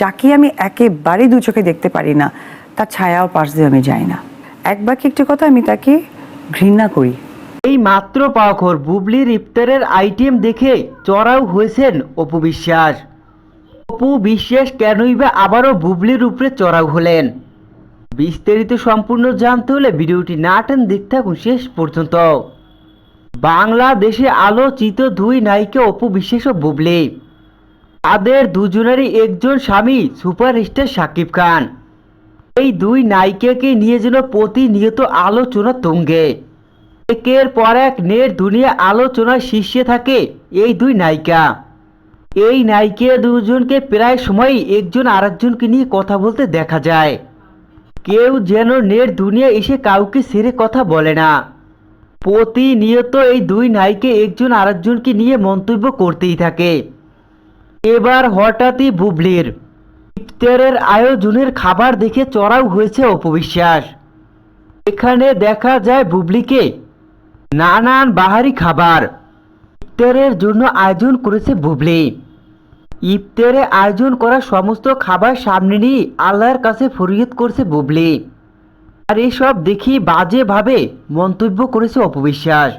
যাকে আমি একেবারেই দু চোখে দেখতে পারি না, তার ছায়াও পাশ দিয়ে আমি যাই না। এক বাকি একটি কথা, আমি তাকে ঘৃণা করি। এই মাত্র পাওয়া বুবলির ইফতারের আইটেম দেখে চড়াও হয়েছেন অপু বিশ্বাস। অপু বিশ্বাস কেনই বা আবারও বুবলির উপরে চড়াও হলেন? বিস্তারিত সম্পূর্ণ জানতে হলে ভিডিওটি না টেন দেখতে থাকুন শেষ পর্যন্ত। বাংলাদেশে আলোচিত দুই নায়িকা অপু বিশ্বাস ও বুবলি। তাদের দুজনেরই একজন স্বামী সুপারস্টার শাকিব খান। এই দুই নায়িকাকে নিয়ে যেন প্রতিনিয়ত আলোচনা তুঙ্গে। একের পর এক নেট দুনিয়া আলোচনার শীর্ষে থাকে এই দুই নায়িকা। এই নায়িকা দুজনকে প্রায় সময়ই একজন আরেকজনকে নিয়ে কথা বলতে দেখা যায়। কেউ যেন নেট দুনিয়া এসে কাউকে সেরে কথা বলে না। প্রতিনিয়ত এই দুই নায়িকা একজন আরেকজনকে নিয়ে মন্তব্য করতেই থাকে। এবার হঠাৎই বুবলির। ইফতারের আয়োজনের খাবার দেখে চড়াও হয়েছে অপবিশ্বাস। এখানে দেখা যায় বুবলিকে নানান বাহারি খাবার। ইফতারের জন্য আয়োজন করেছে বুবলি। ইফতারে আয়োজন করা সমস্ত খাবার সামনে নিয়ে আল্লাহর কাছে ফরিয়াদ করছে বুবলি। আর এসব দেখি বাজেভাবে মন্তব্য করেছে অপবিশ্বাস।